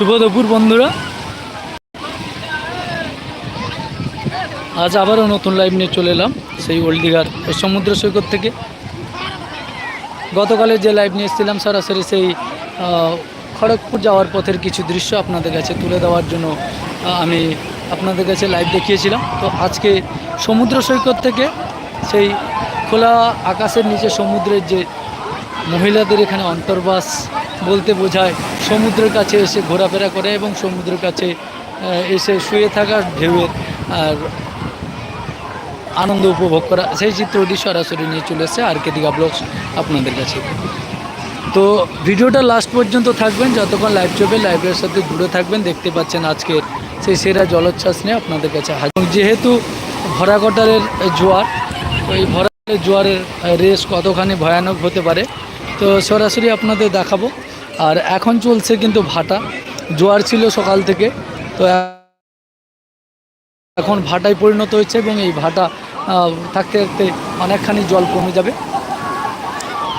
শুভ দুপুর বন্ধুরা। আজ আবারও নতুন লাইভ নিয়ে চলে এলাম সেই ওল্ড দীঘার সমুদ্র সৈকত থেকে। গতকালে যে লাইভ নিয়ে এসেছিলাম, সরাসরি সেই খড়গপুর যাওয়ার পথের কিছু দৃশ্য আপনাদের কাছে তুলে দেওয়ার জন্য আমি আপনাদের কাছে লাইভ দেখিয়েছিলাম। তো আজকে সমুদ্র সৈকত থেকে সেই খোলা আকাশের নিচে সমুদ্রের যে মহিলাদের এখানে অন্তর্বাস বলতে বোঝায়। সমুদ্রের কাছে এসে ঘোরাফেরা করে এবং সমুদ্রের কাছে এসে শুয়ে থাকার ঢেউয়ের আর আনন্দ উপভোগ করা। সেই চিত্রটি সরাসরি নিয়ে চলে এসেছে আর কে দিঘা ব্লগস আপনাদের কাছে। তো ভিডিওটা লাস্ট পর্যন্ত থাকবেন, যতক্ষণ লাইভ চলবে লাইভের সাথে জুড়ে থাকবেন। দেখতে পাচ্ছেন আজকের সেই সেরা জলোচ্ছ্বাস নিয়ে আপনাদের কাছে এবং যেহেতু ভরাকটারের জোয়ার ওই ভরাকটারের জোয়ারের রেস কতখানি ভয়ানক হতে পারে, তো সরাসরি আপনাদের দেখাবো। আর এখন চলছে কিন্তু ভাটা। জোয়ার ছিল সকাল থেকে, তো এখন ভাটায় পরিণত হয়েছে এবং এই ভাটা থাকতে থাকতে অনেকখানি জল কমে যাবে।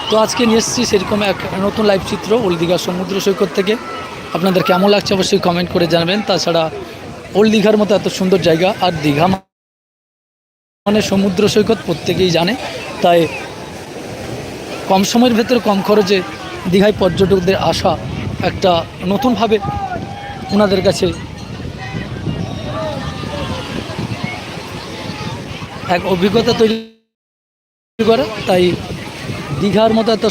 তো আজকে নিয়ে এসেছি সেরকম এক নতুন লাইভ চিত্র ওল্ড দীঘার সমুদ্র সৈকত থেকে। আপনাদের কেমন লাগছে অবশ্যই কমেন্ট করে জানাবেন। তাছাড়া ওল্ড দীঘার মতো এত সুন্দর জায়গা আর দীঘা মানে সমুদ্র সৈকত প্রত্যেকেই জানে। তাই কম সময়ের ভেতরে কম খরচে দীঘায় পর্যটকদের আসা একটা নতুনভাবে ওনাদের কাছে এক অভিজ্ঞতা তৈরি করে, তাই দীঘার মতো এত